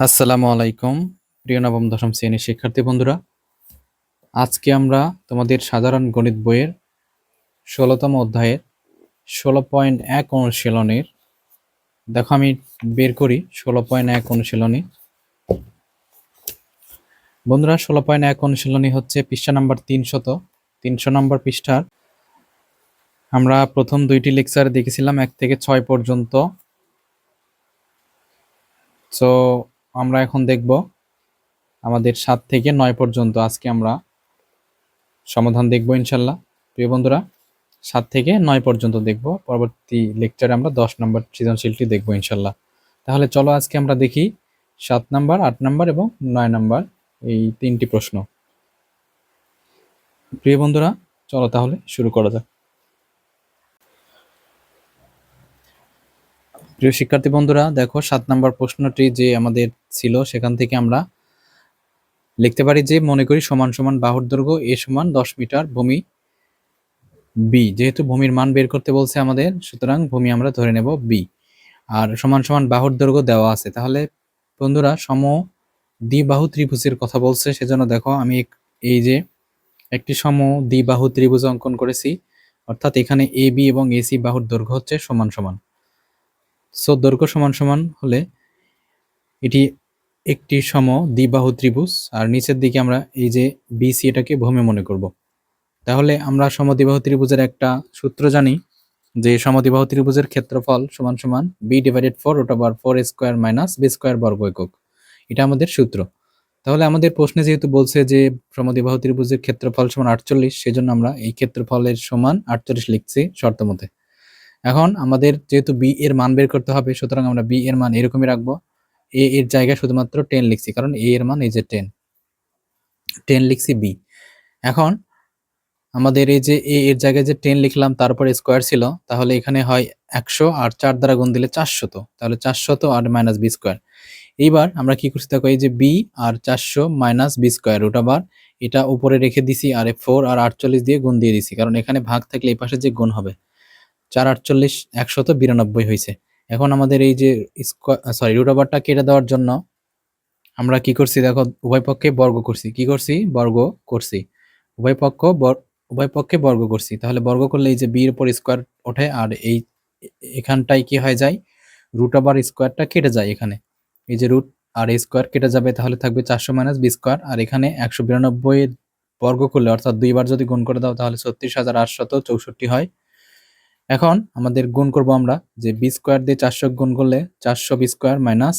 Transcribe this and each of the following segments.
আসসালামু আলাইকুম, প্রিয় নবম, দশম শ্রেণির শিক্ষার্থী বন্ধুরা। আজকে আমরা তোমাদের সাধারণ গণিত বইয়ের ষোলোতম অধ্যায়ের ষোলো পয়েন্ট এক অনুশীলনের, দেখো আমি বের করি ষোলো পয়েন্ট এক অনুশীলনী। বন্ধুরা, ষোলো পয়েন্ট এক অনুশীলনী হচ্ছে পৃষ্ঠা নাম্বার তিনশত। তিনশো নম্বর পৃষ্ঠার আমরা প্রথম দুইটি লেকচার দেখেছিলাম, এক থেকে ছয় পর্যন্ত। সো আমরা এখন দেখব আমাদের সাত থেকে নয় পর্যন্ত আজকে আমরা সমাধান দেখব ইনশাল্লাহ। প্রিয় বন্ধুরা, সাত থেকে নয় পর্যন্ত দেখব। পরবর্তী লেকচারে আমরা দশ নম্বর সৃজনশীলটি দেখব ইনশাল্লাহ। তাহলে চলো আজকে আমরা দেখি সাত নাম্বার, আট নাম্বার এবং নয় নাম্বার এই তিনটি প্রশ্ন। প্রিয় বন্ধুরা, চলো তাহলে শুরু করা যাক। প্রিয় শিক্ষার্থী বন্ধুরা, দেখো সাত নম্বর প্রশ্নটি যে আমাদের ছিল, সেখান থেকে আমরা লিখতে পারি যে, মনে করি সমান সমান বাহুর দৈর্ঘ্য এ সমান দশ মিটার ভূমি বি যেহেতু ভূমির মান বের করতে বলছে আমাদের, সুতরাং ভূমি আমরা ধরে নেব বি আর সমান সমান বাহুর দৈর্ঘ্য দেওয়া আছে। তাহলে বন্ধুরা, সম দ্বিবাহু ত্রিভুজের কথা বলছে, সেজন্য দেখো আমি এই যে একটি সম দ্বিবাহু ত্রিভুজ অঙ্কন করেছি, অর্থাৎ এখানে এ বি এবং এসি বাহুর দৈর্ঘ্য হচ্ছে সমান সমান। সো দৈর্ঘ্য সমান সমান হলে এটি একটি সম দ্বিবাহু ত্রিভুজ। আর নিচের দিকে আমরা এই যে বিসি এটাকে ভূমি মনে করব। তাহলে আমরা সমদ্বিবাহু ত্রিভুজের একটা সূত্র জানি যে সমদ্বিবাহু ত্রিভুজের ক্ষেত্রফল সমান সমান বি ডিভাইডেড ফোর ওটা বার four square minus B square বর্গ একক। এটা আমাদের সূত্র। তাহলে আমাদের প্রশ্নে যেহেতু বলছে যে সমদ্বিবাহু ত্রিভুজের ক্ষেত্রফল সমান আটচল্লিশ, সেজন্য আমরা এই ক্ষেত্রফলের সমান আটচল্লিশ লিখছি শর্ত মতে। এখন আমাদের যেহেতু বি এর মান বের করতে হবে, সুতরাং আমরা বি এর মান এরকমই রাখব। এ এর জায়গায় শুধুমাত্র টেন লিখছি, কারণ এ এর মান এই যে টেন টেন লিখছি বি এখন আমাদের এই যে এ এর জায়গায় যে টেন লিখলাম তারপরে স্কোয়ার ছিল, তাহলে এখানে হয় একশো আর চার দ্বারা গুণ দিলে চারশত। তাহলে চারশত আর মাইনাস বি স্কোয়ার এইবার আমরা কি করছি দেখো, এই যে বি আর চারশো মাইনাস বি স্কোয়ার রুট আবার এটা উপরে রেখে দিছি, আর ফোর আর আটচল্লিশ দিয়ে গুণ দিয়ে দিছি, কারণ এখানে ভাগ থাকলে এই পাশে যে গুণ হবে চার আটচল্লিশ, একশত বিরানব্বই হয়েছে। এখন আমাদের এই যে সরি রুট ওভারটা কেটে দেওয়ার জন্য আমরা কি করছি? দেখো, উভয় পক্ষে বর্গ করছি। কি করছি? বর্গ করছি। উভয় পক্ষ উভয় পক্ষে বর্গ করছি। তাহলে বর্গ করলে এই যে বির উপর স্কোয়ার ওঠে আর এই এখানটাই কি হয়ে যায়? রুট ওভার স্কোয়ারটা কেটে যায় এখানে। এই যে রুট আর স্কোয়ার কেটে যাবে তাহলে থাকবে চারশো মাইনাস বি স্কোয়ার আর এখানে একশো বিরানব্বই বর্গ করলে অর্থাৎ দুইবার যদি গুণ করে দাও তাহলে ছত্রিশ হাজার আটশত চৌষট্টি হয়। এখন আমাদের গুণ করব আমরা যে বি স্কোয়ার দিয়ে চারশো গুণ করলে চারশো B square minus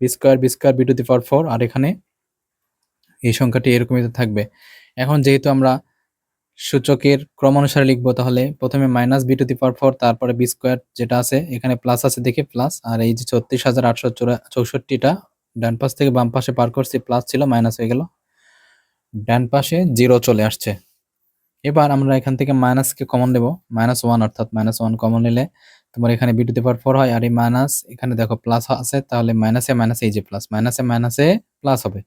B square B square B to the power four আর এখানে এই সংখ্যাটি এরকমই থাকবে। এখন যেহেতু আমরা সূচকের ক্রম অনুসারে লিখব, তাহলে প্রথমে minus B to the power four তারপরে বি স্কোয়ার যেটা আছে, এখানে প্লাস আছে দেখে প্লাস আর এই যে ছত্রিশ হাজার আটশো চৌষট্টিটা ডান পাশ থেকে বাম পাশে পার করছি প্লাস ছিল মাইনাস হয়ে গেল। ডান পাশে জিরো চলে আসছে। এবার আমরা এখান থেকে মাইনাসকে কমন নেব। মাইনাস ওয়ান অর্থাৎ মাইনাস ওয়ান কমন নিলে তোমার এখানে B to the power four হয় আর এই মাইনাস এখানে দেখো প্লাস আছে, তাহলে মাইনাসে মাইনাসে এই যে প্লাস মাইনাসে মাইনাসে প্লাস হবে।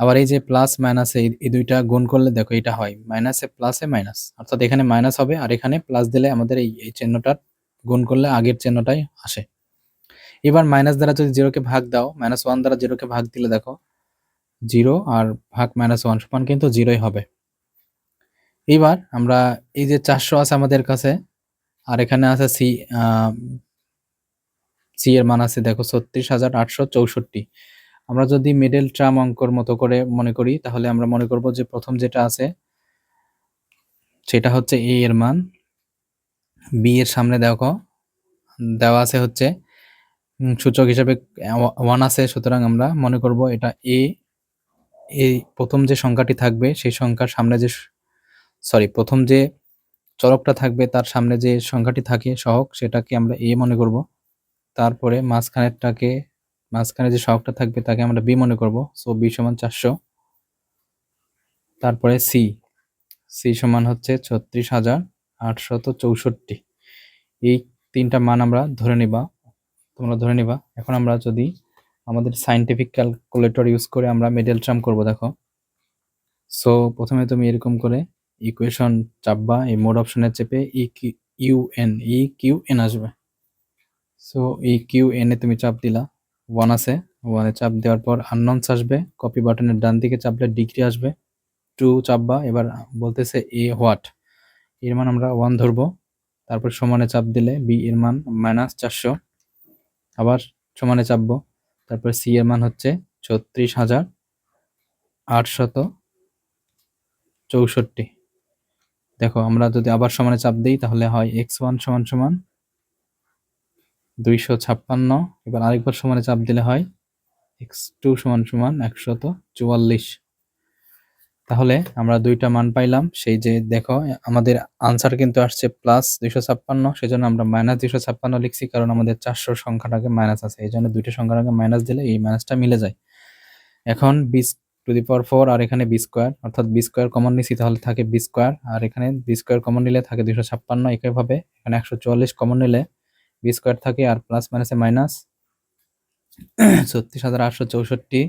আবার এই যে প্লাস মাইনাসে এই দুইটা গুণ করলে দেখো এটা হয় মাইনাসে প্লাসে মাইনাস অর্থাৎ এখানে মাইনাস হবে আর এখানে প্লাস দিলে আমাদের এই এই চিহ্নটার গুণ করলে আগের চিহ্নটাই আসে। এবার মাইনাস দ্বারা যদি জিরোকে ভাগ দাও মাইনাস ওয়ান দ্বারা জিরোকে ভাগ দিলে দেখো জিরো আর ভাগ মাইনাস ওয়ান সমান কিন্তু জিরোই হবে। এবার আমরা এই যে চারশো আছে আমাদের কাছে, আর এখানে আছে সি সি এর মান আছে দেখো ছত্রিশ হাজার আটশো চৌষট্টি। আমরা যদি মিডল ট্রাম অঙ্কর মতো করে মনে করি, তাহলে আমরা মনে করব যে প্রথম যেটা আছে, সেটা হচ্ছে এ এর মান। বি এর সামনে দেখো, দেওয়া আছে হচ্ছে সূচক হিসাবে ওয়ান আছে, সুতরাং আমরা মনে করব এটা এ এই প্রথম যে সংখ্যাটি থাকবে, সেই সংখ্যার সামনে যে সরি প্রথম যে চলকটা থাকবে, তার সামনে যে সংখ্যাটি থাকে সহক, সেটাকে আমরা এ মনে করব। তারপরে মাঝখানেরটাকে, মাঝখানে যে সহকটা থাকবে, তাকে আমরা বি মনে করব। সো বি সমান চারশো। তারপরে সি সি সমান হচ্ছে ছত্রিশ হাজার আটশত চৌষট্টি। এই তিনটা মান আমরা ধরে নিবা। তোমরা ধরে নিবা। এখন আমরা যদি আমাদের সাইন্টিফিক ক্যালকুলেটর ইউজ করে আমরা মিডল ট্রাম করব, দেখো। সো প্রথমে তুমি এরকম করে ইকুয়েশন চাপবা, এই মোড অপশনে চেপে E U N E Q N আসবে। সো ই কিউ এনে তুমি চাপ দিলা ওয়ান আছে। ওয়ানে চাপ দেওয়ার পর আননন্স আসবে কপি বাটনের ডান দিকে চাপলে ডিগ্রি আসবে। টু চাপবা, এবার বলতেছে এ হোয়াট এর মান আমরা ওয়ান ধরবো। তারপর সমানে চাপ দিলে বি এর মান মাইনাস চারশো। আবার সমানে চাপবো। তারপর সি এর মান হচ্ছে ছত্রিশ হাজার আটশত চৌষট্টি। দেখো, আমরা যদি আবার সমানে চাপ দিই, তাহলে হয় এক্স ওয়ান সমান সমান দুইশো ছাপ্পান্ন। এবার আরেকবার সমানে চাপ দিলে হয় এক্স টু সমান সমান একশত চুয়াল্লিশ। তাহলে আমরা দুইটা মান পাইলাম। সেই যে দেখো, আমাদের আনসার কিন্তু আসছে প্লাস দুইশো ছাপ্পান্ন সেই জন্য আমরা মাইনাস দুইশো ছাপ্পান্ন লিখছি, কারণ আমাদের চারশো সংখ্যাটাকে মাইনাস আছে। এই জন্য দুইটা সংখ্যাটাকে মাইনাস দিলে এই মাইনাসটা মিলে যায়। এখন বিস টু দি পাওয়ার ফোর আর এখানে বি স্কোয়ার অর্থাৎ বি স্কোয়ার কমন নিছি, তাহলে থাকে বি স্কোয়ার আর এখানে বি স্কোয়ার কমন নিলে থাকে দুইশো ছাপ্পান্ন একইভাবে, এখানে একশো চুয়াল্লিশ কমন নিলে বি স্কোয়ার থাকে, আর প্লাস মাইনাসে মাইনাস ছত্রিশ হাজার আটশো চৌষট্টি,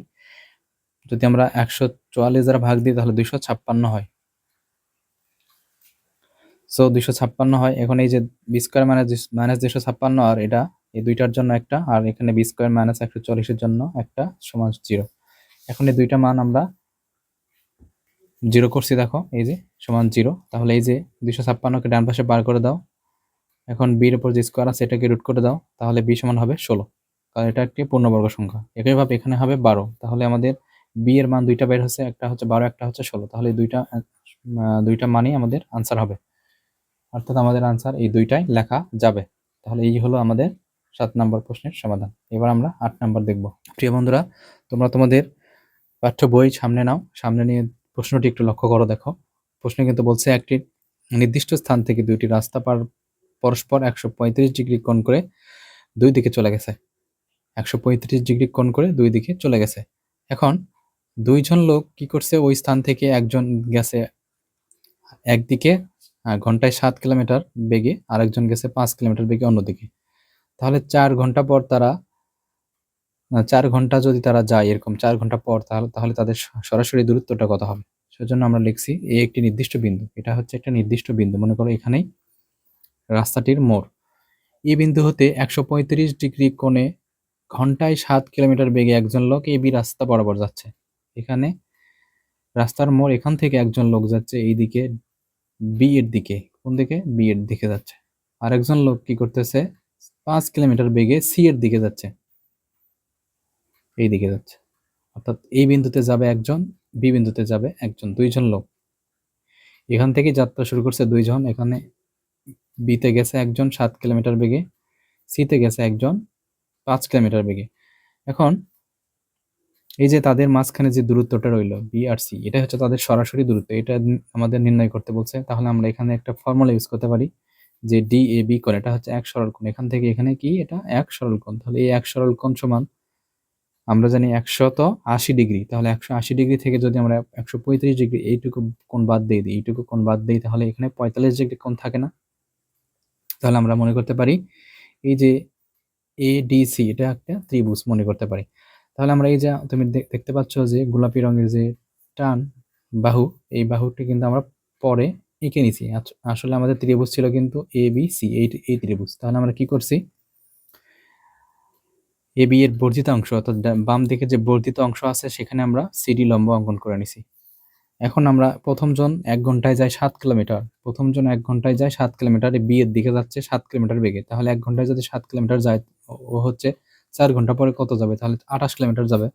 যদি আমরা একশো চুয়াল্লিশ দ্বারা ভাগ দিই, তাহলে দুইশো ছাপ্পান্ন হয়। সো দুইশো ছাপ্পান্ন হয়, এখন এই যে বি স্কোয়ার মাইনাস মাইনাস দুইশো ছাপ্পান্ন, আর এটা, এই দুইটার জন্য একটা, আর এখানে বি স্কোয়ার মাইনাস একশো চল্লিশের জন্য একটা সমান জিরো এখন এই দুইটা মান আমরা জিরো করছি, দেখো, এই যে, সমান জিরো। তাহলে এই যে দুশো ছাপ্পান্নকে ডান পাশে বার করে দাও। এখন বির উপর যে স্কোয়ার আছে, এটাকে রুট করে দাও। তাহলে বি সমান হবে ষোলো। কারণ এটা একটি পূর্ণবর্গ সংখ্যা। একইভাবে এখানে হবে বারো। তাহলে আমাদের বি এর মান দুইটা বের হচ্ছে, একটা হচ্ছে বারো, একটা হচ্ছে ষোলো। তাহলে দুইটা দুইটা মানই আমাদের আনসার হবে। অর্থাৎ আমাদের আনসার এই দুইটাই লেখা যাবে। তাহলে এই হলো আমাদের সাত নম্বর প্রশ্নের সমাধান। এবার আমরা আট নম্বর দেখব। প্রিয় বন্ধুরা, তোমরা তোমাদের পাঠ্য বই সামনে নাও। সামনে নিয়ে প্রশ্নটি একটু লক্ষ্য করো, দেখো। প্রশ্ন কিন্তু বলছে একটি নির্দিষ্ট স্থান থেকে দুইটি রাস্তা পার পরস্পর একশো পঁয়ত্রিশ ডিগ্রি কোণ করে দুই দিকে চলে গেছে। একশো পঁয়ত্রিশ ডিগ্রি কোণ করে দুই দিকে চলে গেছে। এখন দুইজন লোক কি করছে? ওই স্থান থেকে একজন গেছে একদিকে ঘন্টায় সাত কিলোমিটার বেগে, আরেকজন গেছে পাঁচ কিলোমিটার বেগে অন্যদিকে। তাহলে চার ঘণ্টা পর তারা চার ঘণ্টা যদি তারা যায় এরকম চার ঘণ্টা পর তাহলে তাহলে তাদের সরাসরি দূরত্বটা কত হবে? সেজন্য আমরা লিখছি এ একটি নির্দিষ্ট বিন্দু। এটা হচ্ছে একটা নির্দিষ্ট বিন্দু। মনে করো এখানেই রাস্তাটির মোড়। এই বিন্দু হতে একশো পঁয়ত্রিশ ডিগ্রি কোণে ঘন্টায় সাত কিলোমিটার বেগে একজন লোক এ বি রাস্তা বরাবর যাচ্ছে। এখানে রাস্তার মোড় এখান থেকে একজন লোক যাচ্ছে এই দিকে বি এর দিকে, কোন দিকে? বি এর দিকে যাচ্ছে। আর একজন লোক কি করতেছে? পাঁচ কিলোমিটার বেগে সি এর দিকে যাচ্ছে। এই দিকে যাচ্ছে। অর্থাৎ এই বিন্দুতে যাবে একজন, বি বিন্দুতে যাবে একজন, দুইজন লোক। এখান থেকে যাত্রা শুরু করছে দুইজন, এখানে বিতে গেছে একজন সাত কিলোমিটার বেগে, সিতে গেছে একজন পাঁচ কিলোমিটার বেগে। এখন এই যে তাদের মাঝখানে যে দূরত্বটা রইল, বি আর সি এটা হচ্ছে তাদের সরাসরি দূরত্ব, এটা আমাদের নির্ণয় করতে বলছে। তাহলে আমরা এখানে একটা ফর্মুলা ইউজ করতে পারি যে ডি এ বি কোণ, এটা হচ্ছে এক সরল কোণ এখান থেকে এখানে কি? এটা এক সরল কোণ তাহলে এই এক সরল কোণ সমান আমরা জানি একশত আশি ডিগ্রি, তাহলে একশো আশি ডিগ্রি থেকে যদি আমরা একশো পঁয়ত্রিশ ডিগ্রি এইটুকু কোন বাদ দিয়ে দিই, এইটুকু কোন বাদ দিই, তাহলে এখানে পঁয়তাল্লিশ ডিগ্রি কোন থাকে না? তাহলে আমরা মনে করতে পারি এই যে এ ডি সি এটা একটা ত্রিভুজ মনে করতে পারি। তাহলে আমরা এই যে তুমি দেখতে পাচ্ছ যে গোলাপি রঙের যে টান বাহু, এই বাহুটি কিন্তু আমরা পরে এঁকে নিছি। আসলে আমাদের ত্রিভুজ ছিল কিন্তু এ বি সি এই ত্রিভুজ। তাহলে আমরা কি করছি? এ বি এর বর্ধিত অংশ, অর্থাৎ বাম দিকে যে বর্ধিত অংশ আছে, সেখানে আমরা সিডি লম্ব অঙ্কন করে নিছি। এখন আমরা প্রথমজন এক ঘন্টায় যায় সাত কিলোমিটার। প্রথমজন এক ঘন্টায় যায় সাত কিলোমিটার বি এর দিকে যাচ্ছে সাত কিলোমিটার বেগে। তাহলে এক ঘন্টায় যদি সাত কিলোমিটার যায়, ও হচ্ছে চার ঘণ্টা পরে কত যাবে? তাহলে আঠাশ কিলোমিটার যাবে।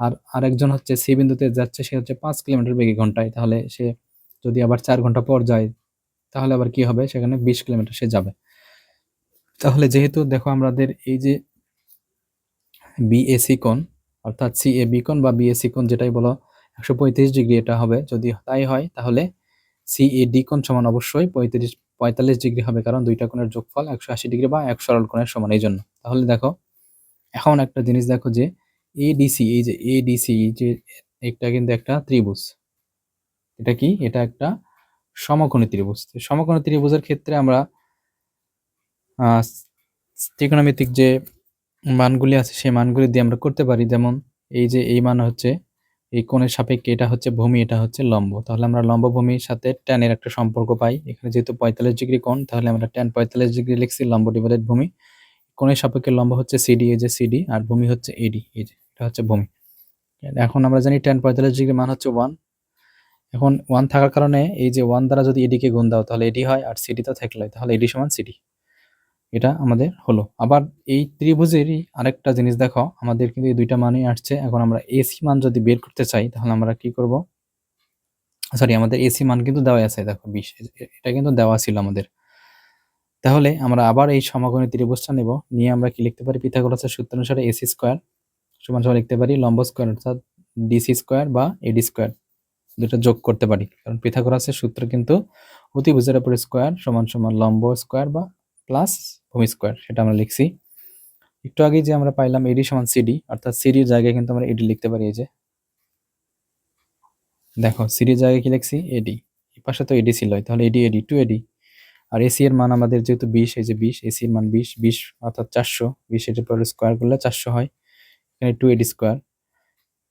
আর আরেকজন হচ্ছে সি বিন্দুতে যাচ্ছে, সে হচ্ছে পাঁচ কিলোমিটার বেগে ঘন্টায়। তাহলে সে যদি আবার চার ঘণ্টা পর যায়, তাহলে আবার কি হবে? সেখানে বিশ কিলোমিটার সে যাবে। তাহলে যেহেতু দেখো আমাদের এই যে বিএসি কোণ, অর্থাৎ সি এ বি কোণ বা বিএসি কোণ যেটাই বলো, একশো পঁয়ত্রিশ ডিগ্রি এটা হবে। যদি তাই হয়, তাহলে সি এ কোণ সমান অবশ্যই পঁয়ত্রিশ, পঁয়তাল্লিশ ডিগ্রি হবে, কারণ দুইটা কোণের যোগফল একশো আশি ডিগ্রি বা এক সরল কোণের সমান, এই জন্য। তাহলে দেখো, এখন একটা জিনিস দেখো যে এডিসি এই যে এডিসি যে এটা কিন্তু একটা ত্রিভুজ। এটা কি? এটা একটা সমকোণী ত্রিভুজ। সমকোণী ত্রিভুজের ক্ষেত্রে আমরা ত্রিকোণমিতিক যে মানগুলি আছে, সেই মানগুলি দিয়ে আমরা করতে পারি। যেমন এই যে এই মান হচ্ছে, এই কোণের সাপেক্ষে এটা হচ্ছে ভূমি, এটা হচ্ছে লম্ব। তাহলে আমরা লম্ব ভূমির সাথে ট্যানের একটা সম্পর্ক পাই। এখানে যেহেতু পঁয়তাল্লিশ ডিগ্রি কোণ, তাহলে আমরা ট্যান পঁয়তাল্লিশ ডিগ্রি লিখছি, লম্ব ডিভাইডেড ভূমি। কোণের সাপেক্ষে লম্ব হচ্ছে সিডি এই যে সিডি আর ভূমি হচ্ছে এডি এই যে, এটা হচ্ছে ভূমি। এখন আমরা জানি টেন পঁয়তাল্লিশ ডিগ্রি মান হচ্ছে ওয়ান এখন ওয়ান থাকার কারণে এই যে ওয়ান দ্বারা যদি এডিকে গুণ দাও, তাহলে এডি হয়, আর সিডি তো থাকলে, তাহলে এডি সমান সিডি এটা আমাদের হলো। আবার এই ত্রিভুজেরই আরেকটা জিনিস দেখো আমাদের কিন্তু এই দুইটা মানই আসছে। এখন আমরা এসি মান যদি বের করতে চাই, তাহলে আমরা কি করব? সরি আমাদের এসি মান কিন্তু দেওয়া আছে, দেখো, বিশ। এটা কিন্তু দেওয়া ছিল আমাদের। তাহলে আমরা আবার এই সমকোণী ত্রিভুজটা নেব। নিয়ে আমরা কি লিখতে পারি? পিথাগোরাসের সূত্র অনুসারে এসি স্কোয়ার সমান সমান লিখতে পারি লম্ব স্কোয়ার অর্থাৎ ডিসি স্কোয়ার বা এডি স্কোয়ার দুটো যোগ করতে পারি। কারণ পিথাগোরাসের সূত্র কিন্তু অতিভুজের উপরে স্কোয়ার সমান সমান লম্ব স্কোয়ার বা প্লাস ভূমি স্কোয়ার সেটা আমরা লিখছি। একটু আগে যে আমরা পাইলাম এডি সমান সিডি অর্থাৎ সিডির জায়গায় কিন্তু আমরা এডি লিখতে পারি এই যে। দেখো সিডির জায়গায় কি লিখছি? এডি এই পাশে তো এডি ছিল, তাহলে এডি এডি টু এডি আর এসি এর মান আমাদের যেহেতু বিশ, এই যে বিশ এসি এর মান বিশ বিশ অর্থাৎ চারশো, বিশ এর পরে স্কোয়ার করলে চারশো হয়। এখানে টু এডি স্কোয়ার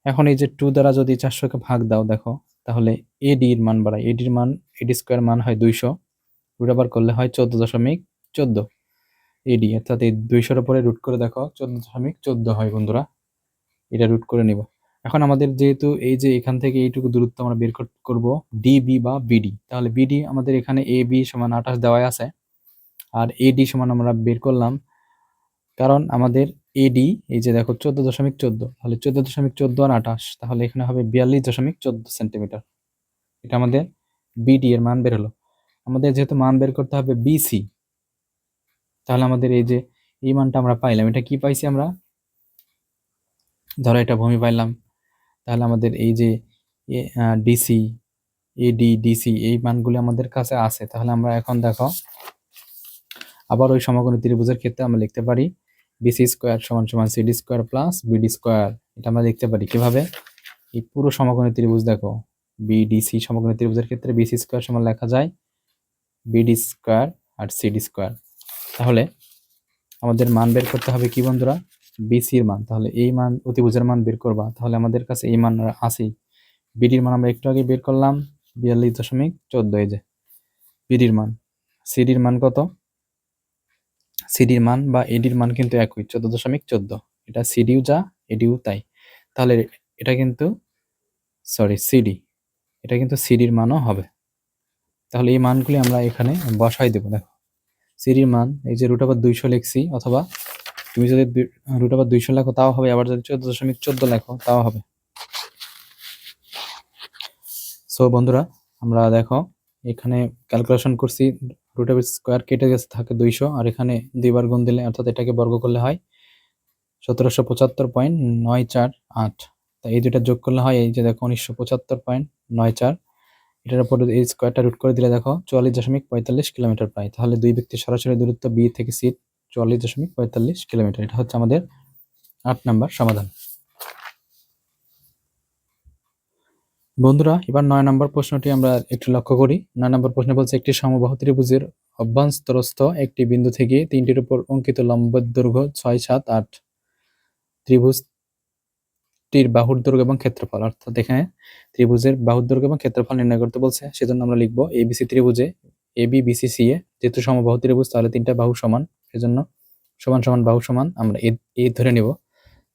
এখন এই যে টু দ্বারা যদি চারশোকে ভাগ দাও, দেখো, তাহলে এডি এর মান বাড়ায় এডির মান এডি স্কোয়ার মান হয় দুইশো। রুট করলে হয় চোদ্দ দশমিক চোদ্দ। এডি অর্থাৎ এই দুইশোর উপরে রুট করে দেখো, চোদ্দ দশমিক চোদ্দ হয় বন্ধুরা। এটা রুট করে নিব। এখন আমাদের যেহেতু এই যে এখান থেকে এইটুকু দূরত্ব আমরা বের করব ডিবি বা বিডি তাহলে বিডি আমাদের এখানে এ বি সমান আঠাশ দেওয়াই আছে। আর এডি সমান আমরা বের করলাম। কারণ আমাদের এডি এই যে দেখো চোদ্দ দশমিক চোদ্দ। তাহলে চোদ্দ দশমিক চোদ্দ আর আঠাশ, তাহলে এখানে হবে বিয়াল্লিশ দশমিক চোদ্দ সেন্টিমিটার। এটা আমাদের বিডি এর মান বের হলো। আমাদের যেহেতু মান বের করতে হবে বিসি তাহলে আমাদের এই যে, এই মানটা আমরা পাইলাম। এটা কি পাইছি আমরা? ধরো এটা ভূমি পাইলাম। তাহলে আমাদের এই যে ডিসি এডি ডিসি, এই মানগুলি আমাদের কাছে আছে। তাহলে আমরা এখন দেখো, আবার ওই সমকোণী ত্রিভুজের ক্ষেত্রে আমরা লিখতে পারি বিসি স্কোয়ার সমান সমান CD square plus BD square. এটা আমরা লিখতে পারি কীভাবে? এই পুরো সমকোণী ত্রিভুজ দেখো বিডিসি সমকোণী ত্রিভুজের ক্ষেত্রে বিসি স্কোয়ার সমান লেখা যায় বিডি স্কোয়ার আর সিডি স্কোয়ার। তাহলে আমাদের মান বের করতে হবে কি বন্ধুরা? বিসির মান। তাহলে এই মান, অতিভুজের মান বের করবা। তাহলে আমাদের কাছে এই মান আসেই। বিডির মান আমরা একটু আগে বের করলাম, বিয়াল্লিশ দশমিক চোদ্দ, এই যে। বিডির মান। সিডির মান কত? সিডির মান বা এডির মান কিন্তু একই, চোদ্দ দশমিক চোদ্দ। এটা সিডিও যা এডিও তাই। তাহলে এটা কিন্তু সরি সিডি এটা কিন্তু সিডির মানও হবে। তাহলে এই মানগুলি আমরা এখানে বসাই দেবো, দেখো। সিডির মান, এই যে রুট আবার দুইশো লিখছি, অথবা তুমি যদি রুট আবার দুইশো লেখো, তাও হবে, আবার যদি চোদ্দ দশমিক চোদ্দ লেখো, তাও হবে। সো বন্ধুরা, আমরা দেখো, এখানে ক্যালকুলেশন করছি রুট অফ স্কোয়ার কেটে গেছে, থাকে দুইশো, আর এখানে দুইবার গুণ দিলে, অর্থাৎ এটাকে বর্গ করলে হয় সতেরোশো পঁচাত্তর পয়েন্ট নয় চার আট। তা এই দুটা যোগ করলে হয়, এই যে দেখো, উনিশশো পঁচাত্তর পয়েন্ট নয় চার এটার উপর এই স্কোয়ারটা রুট করে দিলে দেখো চুয়াল্লিশ দশমিক পঁয়তাল্লিশ কিলোমিটার পাই। তাহলে দুই ব্যক্তির সরাসরি দূরত্ব বি থেকে সি চুয়াল্লিশ দশমিক পঁয়তাল্লিশ কিলোমিটার এটা হচ্ছে আমাদের আট নাম্বার সমাধান। বন্ধুরা, এবার নয় নম্বর প্রশ্নটি আমরা একটু লক্ষ্য করি। নয় নম্বর প্রশ্ন বলছে, একটি সমবাহু ত্রিভুজের অভ্যন্তরস্থ একটি বিন্দু থেকে তিনটির উপর অঙ্কিত লম্ব দৈর্ঘ্য ছয় সাত আট ত্রিভুজটির বাহুর দৈর্ঘ্য এবং ক্ষেত্রফল, অর্থাৎ এখানে ত্রিভুজের বাহুর দৈর্ঘ্য এবং ক্ষেত্রফল নির্ণয় করতে বলছে, সেজন্য আমরা লিখব ABC ত্রিভুজে A B BC C A যেহেতু সমবাহু ত্রিভুজ, তাহলে তিনটা বাহু সমান, সেজন্য সমান সমান বাহু সমান আমরা এ ধরে নেব।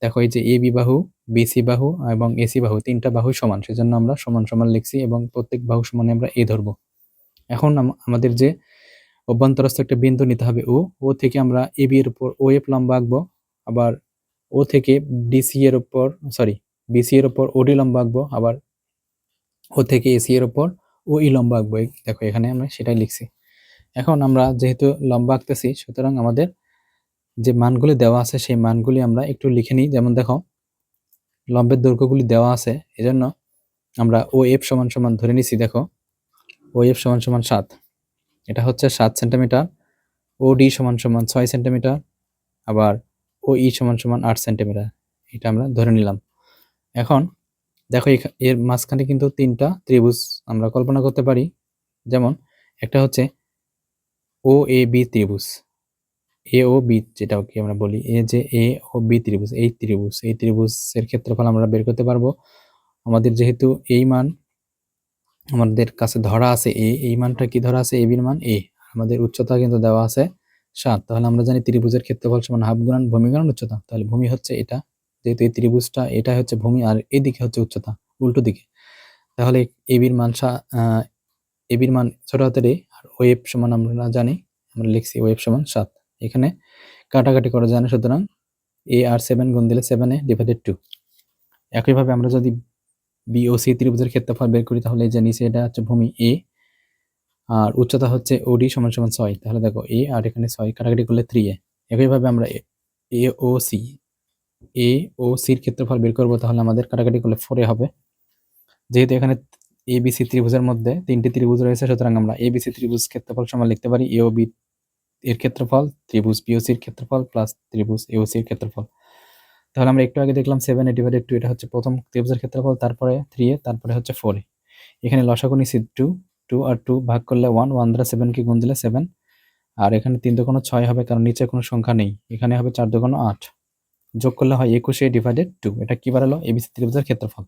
দেখো এই যে এ বি বাহু বিসি বাহু এবং এসি বাহু, তিনটা বাহু সমান, সেজন্য আমরা সমান সমান লিখছি এবং প্রত্যেক বাহু সমানে আমরা এ ধরবো। এখন আমাদের যে অভ্যন্তরস্থ একটা বিন্দু নিতে হবে, ও ও থেকে আমরা এ বি এর উপর ও এফ লম্বা আঁকবো, আবার ও থেকে ডিসি এর উপর সরি বিসি এর উপর ওডি লম্বা আঁকবো, আবার ও থেকে এসি এর উপর ও ই লম্বা আঁকবো। দেখো, এখানে আমরা সেটাই লিখছি। এখন আমরা যেহেতু লম্বা আঁকতেছি, সুতরাং আমাদের যে মানগুলি দেওয়া আছে, সেই মানগুলি আমরা একটু লিখে নিই। যেমন দেখো, লম্বের দৈর্ঘ্যগুলি দেওয়া আছে, এজন্য আমরা ও এফ সমান সমান ধরে নিছি, দেখো ও এফ সমান সমান সাত। এটা হচ্ছে সাত সেন্টিমিটার ও ডি সমান সমান ছয় সেন্টিমিটার, আবার ও ই সমান সমান আট সেন্টিমিটার এটা আমরা ধরে নিলাম। এখন দেখো এর মাঝখানে কিন্তু তিনটা ত্রিভুজ আমরা কল্পনা করতে পারি। যেমন একটা হচ্ছে ও, এ, বি ত্রিভুজ। এ, ও, বি যেটা কি আমরা বলি, এ যে এ, ও, বি ত্রিভুজ, এই ত্রিভুজ, এই ত্রিভুজের ক্ষেত্রফল আমরা বের করতে পারব। আমাদের যেহেতু এই মান, আমাদের কাছে ধরা আছে এ, এই মানটা কি ধরা আছে? এ বির মান, এ। আমাদের উচ্চতা কিন্তু দেওয়া আছে সাত, তাহলে আমরা জানি ত্রিভুজের ক্ষেত্রফল সমান হাফ গুণন ভূমি গুণন উচ্চতা। তাহলে ভূমি হচ্ছে এটা, যেহেতু এই ত্রিভুজটা এটা হচ্ছে ভূমি আর এদিকে হচ্ছে উচ্চতা, উল্টো দিকে। তাহলে এবির মান এবির মান ছোট হাতের এ আর ওয়েব সমান আমরা জানি, আমরা লিখছি ওয়েব সমান সাত। এখানে কাটাকাটি করা যায় না, সুতরাং এ আর সেভেন গুণ দিলে সেভেন এ ডিভাইডেড টু একইভাবে আমরা যদি বি ও সি ত্রিভুজের ক্ষেত্রফল বের করি, তাহলে যে নিচে এটা হচ্ছে ভূমি এ আর উচ্চতা হচ্ছে ওডি সমান সমান ছয়। তাহলে দেখো এ আর এখানে ছয়, কাটাকাটি করলে থ্রি এ একইভাবে আমরা এ ও সি এ ও সির ক্ষেত্রফল বের করব, তাহলে আমাদের কাটাকাটি করলে ফোরে হবে। যেহেতু এখানে এ বি সি ত্রিভুজের মধ্যে তিনটি ত্রিভুজ রয়েছে, সুতরাং আমরা এ বি সি ত্রিভুজ ক্ষেত্রফল সমান লিখতে পারি। এ ও বি এর ক্ষেত্রফল, ত্রিভুজ পি ও সির ক্ষেত্রফল প্লাস ত্রিভুজ এ ও সির ক্ষেত্রফল। তাহলে আমরা একটু আগে দেখলাম সেভেন এ ডিভাইডেড টু এটা হচ্ছে প্রথম ত্রিভুজের ক্ষেত্রফল, তারপরে থ্রি এ তারপরে হচ্ছে ফোর এখানে লসাগু সি টু টু আর টু ভাগ করলে ওয়ান ওয়ান দ্বারা সেভেনকে গুণ দিলে সেভেন আর এখানে তিন দোকানো ছয় হবে, কারণ নিচে কোনো সংখ্যা নেই। এখানে হবে চার দোকানো আট। যোগ করলে হয় একুশে ডিভাইডেড টু এটা কি বাড়ালো এবিসি ত্রিভুজের ক্ষেত্রফল।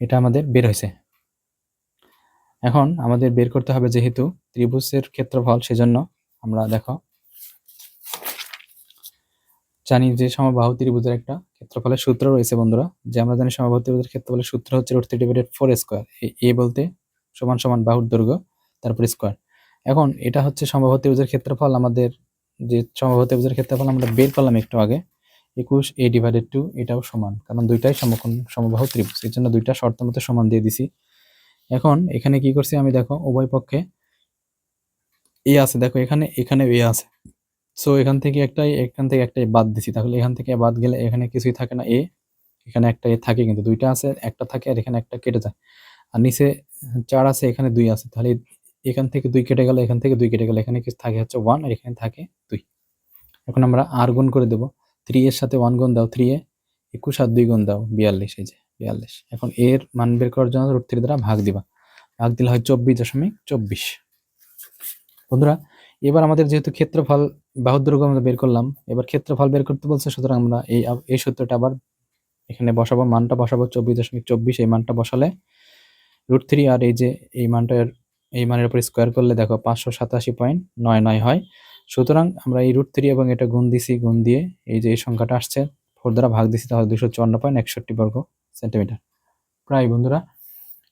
এটা আমাদের বের হয়েছে। এখন আমাদের বের করতে হবে যেহেতু ত্রিভুজের ক্ষেত্রফল, সেজন্য আমরা দেখো। জানি যে সমবাহু ত্রিভুজের একটা ক্ষেত্রফলের সূত্র রয়েছে বন্ধুরা। যে আমরা জানি সমবাহু ত্রিভুজের ক্ষেত্রফলের সূত্র হচ্ছে root three divided four square A বলতে সমান সমান বাহুর দৈর্ঘ্য, তারপর স্কোয়ার এখন এটা হচ্ছে সমবাহু ত্রিভুজের ক্ষেত্রফল, আমাদের যে সমবাহু ত্রিভুজের ক্ষেত্রফল আমরা বের করলাম একটু আগে, একুশ এ ডিভাইডেড টু এটাও সমান, কারণ দুইটাই সমকোণ, সমবাহু ত্রিভুজ, এর জন্য দুইটা শর্ত মতো সমান দিয়ে দিছি। এখন এখানে কি করছি আমি, দেখো, উভয় পক্ষে এ আছে, দেখো, এখানে এখানে এ আছে। সো এখান থেকে একটাই, এখান থেকে একটাই বাদ দিছি, তাহলে এখান থেকে বাদ গেলে এখানে কিছুই থাকে না এ এখানে একটা এ থাকে কিন্তু দুইটা আছে, একটা থাকে আর এখানে একটা কেটে যায়। আর নিচে চার আছে, এখানে দুই আছে। তাহলে এখান থেকে দুই কেটে গেল, এখান থেকে দুই কেটে গেল। এখানে থাকে হচ্ছে ওয়ান আর এখানে থাকে দুই। এখন আমরা আর গুণ করে দেবো। থ্রি এর সাথে ওয়ান গুণ দাও থ্রি এ একুশ আর দুই গুণ দাও, বিয়াল্লিশ, এই যে বিয়াল্লিশ। এখন এর মান বের করার জন্য রুট থ্রি দ্বারা ভাগ দিবা। ভাগ দিলে হয় চব্বিশ দশমিক চব্বিশ। বন্ধুরা, এবার আমাদের যেহেতু ক্ষেত্রফল বাহুর দৈর্ঘ্য আমরা বের করলাম, এবার ক্ষেত্রফল বের করতে বলছে, সুতরাং আমরা এই এই সূত্রটা আবার এখানে বসাবো, মানটা বসাবো চব্বিশ দশমিক চব্বিশ, এই মানটা বসালে রুট থ্রি আর এই যে এই মানটার, এই মানের উপর স্কোয়ার করলে দেখো পাঁচশো সাতাশি পয়েন্ট নয় নয় হয়। সুতরাং আমরা এই রুট থ্রি এবং এটা গুণ দিছি, গুণ দিয়ে এই যে এই সংখ্যাটা আসছে, ফোর দ্বারা ভাগ দিছি তাহলে দুশো চুয়ান্ন পয়েন্ট একষট্টি বর্গ সেন্টিমিটার। প্রায় বন্ধুরা,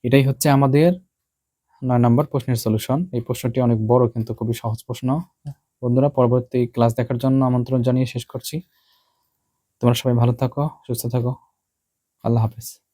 এটাই হচ্ছে আমাদের নয় নম্বর প্রশ্নের সলিউশন এই প্রশ্নটি অনেক বড় কিন্তু খুবই সহজ প্রশ্ন। বন্ধুরা, পরবর্তী ক্লাস দেখার জন্য আমন্ত্রণ জানিয়ে শেষ করছি। তোমরা সবাই ভালো থাকো, সুস্থ থাকো। আল্লাহ হাফেজ।